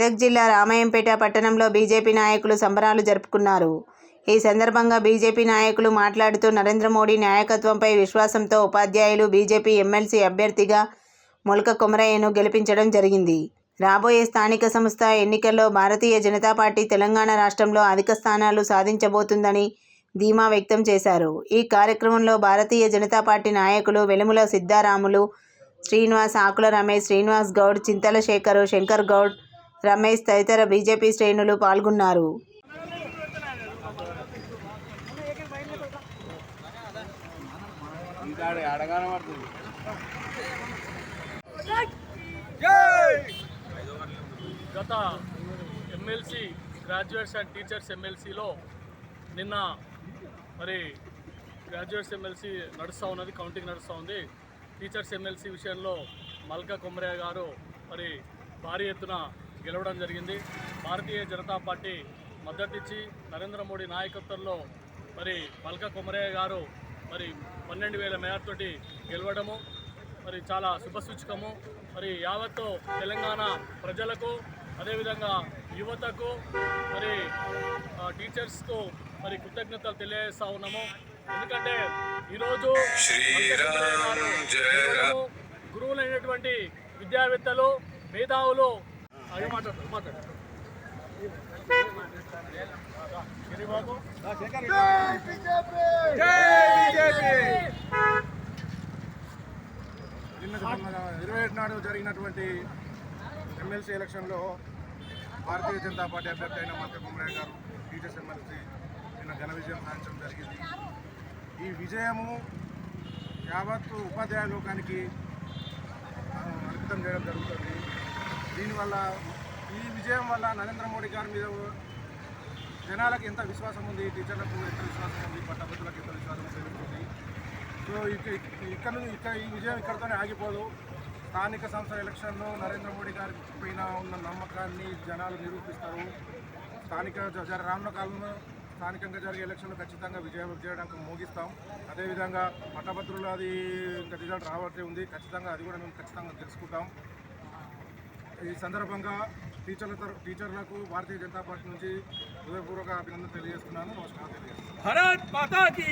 మెదక్ జిల్లా రామాయంపేట పట్టణంలో బీజేపీ నాయకులు సంబరాలు జరుపుకున్నారు. ఈ సందర్భంగా బీజేపీ నాయకులు మాట్లాడుతూ నరేంద్ర మోడీ నాయకత్వంపై విశ్వాసంతో ఉపాధ్యాయులు బీజేపీ ఎమ్మెల్సీ అభ్యర్థిగా మొలక కొమరయ్యను గెలిపించడం జరిగింది. రాబోయే స్థానిక సంస్థ ఎన్నికల్లో భారతీయ జనతా పార్టీ తెలంగాణ రాష్ట్రంలో అధిక స్థానాలు సాధించబోతుందని ధీమా వ్యక్తం చేశారు. ఈ కార్యక్రమంలో భారతీయ జనతా పార్టీ నాయకులు వెలుముల సిద్ధారాములు శ్రీనివాస్ ఆకుల రమేష్ శ్రీనివాస్ గౌడ్ చింతల శేఖరు శంకర్ గౌడ్ రమేష్ తదితర బీజేపీ శ్రేణులు పాల్గొన్నారు. గత ఎమ్మెల్సీ గ్రాడ్యుయేట్స్ అండ్ టీచర్స్ ఎమ్మెల్సీలో నిన్న మరి గ్రాడ్యుయేట్స్ ఎమ్మెల్సీ నడుస్తూ ఉన్నది కౌంటింగ్ నడుస్తూ ఉంది. టీచర్స్ ఎమ్మెల్సీ విషయంలో మల్కా కొమరయ్య గారు మరి భారీ ఎత్తున గెలవడం జరిగింది భారతీయ జనతా పార్టీ మద్దతిచ్చి నరేంద్ర మోడీ నాయకత్వంలో మరి మల్కా కొమరయ్య గారు మరి పన్నెండు వేల మేరతోటి గెలవడము మరి చాలా శుభసూచకము మరి యావత్తు తెలంగాణ ప్రజలకు అదేవిధంగా యువతకు మరి టీచర్స్కు మరి కృతజ్ఞతలు తెలియజేస్తా ఉన్నాము ఎందుకంటే ఈరోజు. గురువులైనటువంటి విద్యావేత్తలు మేధావులు ఇరవై ఏడు నాడు జరిగినటువంటి ఎమ్మెల్సీ ఎలక్షన్లో భారతీయ జనతా పార్టీ అభ్యర్థి అయిన మత కుమరయ్య గారు టీచర్స్ ఎమ్మెల్సీ నిన్న ఘన విజయం సాధించడం జరిగింది. ఈ విజయము యావత్తు ఉపాధ్యాయ లోకానికి అంకితం చేయడం జరుగుతుంది. దీనివల్ల ఈ విజయం వల్ల నరేంద్ర మోడీ గారి మీద జనాలకు ఎంత విశ్వాసం ఉంది టీచర్లకు ఎంత విశ్వాసం ఉంది పట్టభద్రులకు ఎంత విశ్వాసం పెరుగుతుంది సో ఇక్కడ నుంచి ఇక్కడ ఈ విజయం ఇక్కడతోనే ఆగిపోదు. స్థానిక సంస్థల ఎలక్షన్లో నరేంద్ర మోడీ గారి పైన ఉన్న నమ్మకాన్ని జనాలు నిరూపిస్తారు. స్థానిక జర రానున్న కాలంలో స్థానికంగా జరిగే ఎలక్షన్లో ఖచ్చితంగా విజయం చేయడానికి మోగిస్తాం. అదేవిధంగా పట్టభద్రులు అది ఇంకా రిజల్ట్ రావట్లే ఉంది. ఖచ్చితంగా అది కూడా మేము ఖచ్చితంగా తెలుసుకుంటాం. ఈ సందర్భంగా టీచర్ల టీచర్లకు భారతీయ జనతా పార్టీ నుంచి హృదయపూర్వక అభినందన తెలియజేస్తున్నాను. నమస్కారం. తెలియజేస్తున్నాను